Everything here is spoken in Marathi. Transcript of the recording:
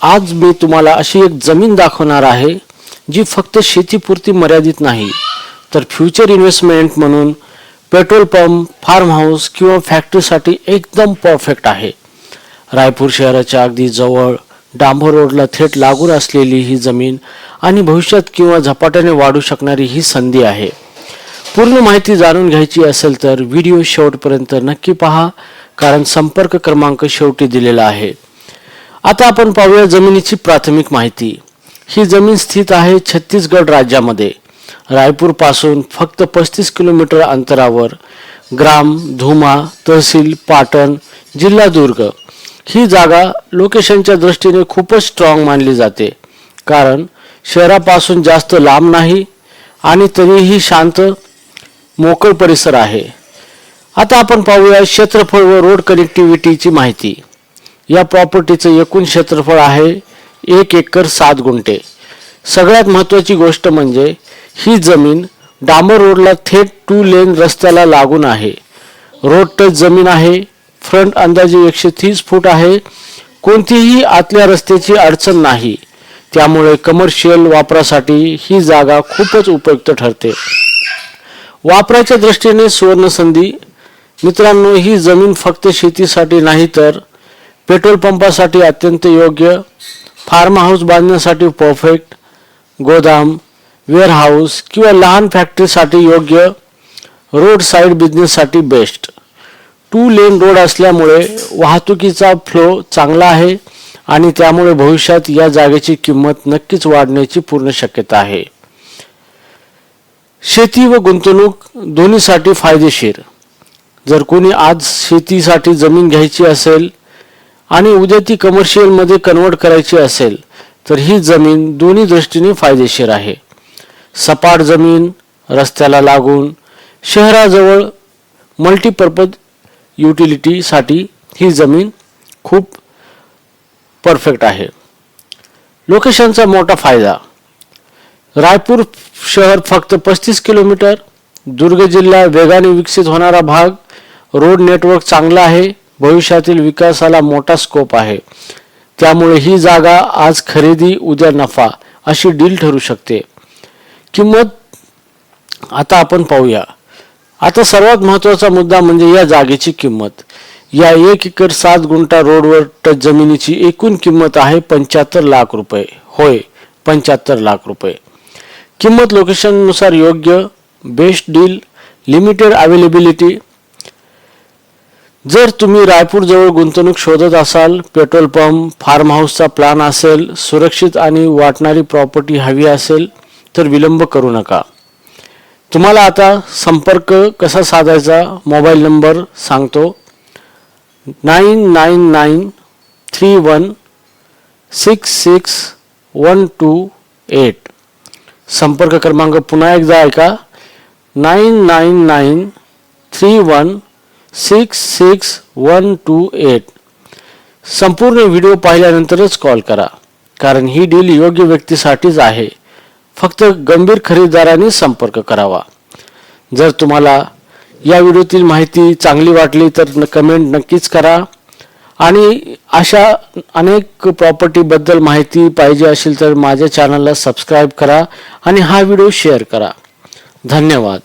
आज मी तुम्हाला अशी एक जमीन दाखवणार आहे जी फक्त शेतीपुरती मर्यादित नाही तर फ्युचर इन्व्हेस्टमेंट म्हणून पेट्रोल पंप फार्म हाऊस किंवा फॅक्टरीसाठी एकदम परफेक्ट आहे. रायपूर शहराच्या अगदी जवळ डांबर रोडला थेट लागून असलेली ही जमीन आणि भविष्यात किंवा झपाट्याने वाढू शकणारी ही संधी आहे. पूर्ण माहिती जाणून घ्यायची असेल तर व्हिडिओ शेवटपर्यंत नक्की पहा कारण संपर्क क्रमांक शेवटी दिलेला आहे. आता आपण पाहूया जमिनीची प्राथमिक माहिती. ही जमीन स्थित आहे छत्तीसगड राज्यामध्ये. रायपूरपासून फक्त पस्तीस किलोमीटर अंतरावर ग्राम धुमा तहसील पाटण जिल्हा दुर्ग. ही जागा लोकेशनच्या दृष्टीने खूपच स्ट्रॉंग मानली जाते. कारण शहरापासून जास्त लांब नाही आणि तरीही शांत मोकळ परिसर आहे. आता आपण पाहूया क्षेत्रफळ व रोड कनेक्टिव्हिटीची माहिती. या प्रॉपर्टीचं एकूण क्षेत्रफळ आहे एक एकर सात गुंठे. सगळ्यात महत्त्वाची गोष्ट म्हणजे ही जमीन डांबर रोडला थेट टू लेन रस्त्याला लागून आहे. रोड टच जमीन आहे फ्रंट अंदाजे एकशे तीस फूट आहे. कोणतीही आतल्या रस्त्याची अडचण नाही. त्यामुळे कमर्शियल वापरासाठी ही जागा खूपच उपयुक्त ठरते. वापराच्या दृष्टीने सुवर्णसंधी. मित्रांनो ही जमीन फक्त शेतीसाठी नाही तर पेट्रोल पंपासाठी अत्यंत योग्य फार्म हाऊस बांधण्यासाठी परफेक्ट गोदाम वेअरहाऊस किंवा लहान फॅक्टरीसाठी योग्य रोड साईड बिझनेससाठी बेस्ट. टू लेन रोड असल्यामुळे वाहतुकीचा फ्लो चांगला आहे आणि त्यामुळे भविष्यात या जागेची किंमत नक्कीच वाढण्याची पूर्ण शक्यता आहे. शेती व गुंतवणूक दोन्हीसाठी फायदेशीर. जर कोणी आज शेतीसाठी जमीन घ्यायची असेल आणि उद्या ती कमर्शियलमध्ये कन्वर्ट करायची असेल तर ही जमीन दोन्ही दृष्टीने फायदेशीर आहे. सपाट जमीन रस्त्याला लागून शहराजवळ मल्टीपर्पज युटिलिटीसाठी ही जमीन खूप परफेक्ट आहे. लोकेशनचा मोठा फायदा रायपूर शहर फक्त पस्तीस किलोमीटर दुर्ग जिल्हा वेगाने विकसित होणारा भाग रोड नेटवर्क चांगला आहे भविष्यातील विकासाला मोठा स्कोप आहे. त्यामुळे ही जागा आज खरेदी उद्या नफा अशी डील ठरू शकते. किंमत आता आपण पाहूया. आता सर्वात महत्त्वाचा मुद्दा म्हणजे या जागेची किंमत. या एक एकर सात गुंठा रोडवर टच जमिनीची एकूण किंमत आहे पंच्याहत्तर लाख रुपये. होय पंच्याहत्तर लाख रुपये. किंमत लोकेशननुसार योग्य बेस्ट डील लिमिटेड अवेलेबिलिटी जर तुम्ही रायपूर जवळ गुंतवणूक शोधत असाल पेट्रोल पंप फार्म हाऊसचा प्लॅन असेल सुरक्षित आणि वाटणारी प्रॉपर्टी हवी असेल तर विलंब करू नका. तुम्हाला आता संपर्क कसा साधायचा मोबाईल नंबर सांगतो. Nine nine nine three one six six one two eight. संपर्क क्रमांक पुन्हा एकदा ऐका. Nine nine nine three one six six one two eight संपूर्ण व्हिडिओ पाहिल्यानंतरच कॉल करा कारण ही डील योग्य व्यक्तीसाठीच आहे. फक्त गंभीर खरेदीदारांनी संपर्क करावा. जर तुम्हाला या व्हिडिओतील माहिती चांगली वाटली तर न कमेंट नक्कीच करा. आणि अशा अनेक प्रॉपर्टीबद्दल माहिती पाहिजे असेल तर माझ्या चॅनलला सबस्क्राईब करा आणि हा व्हिडिओ शेअर करा. धन्यवाद.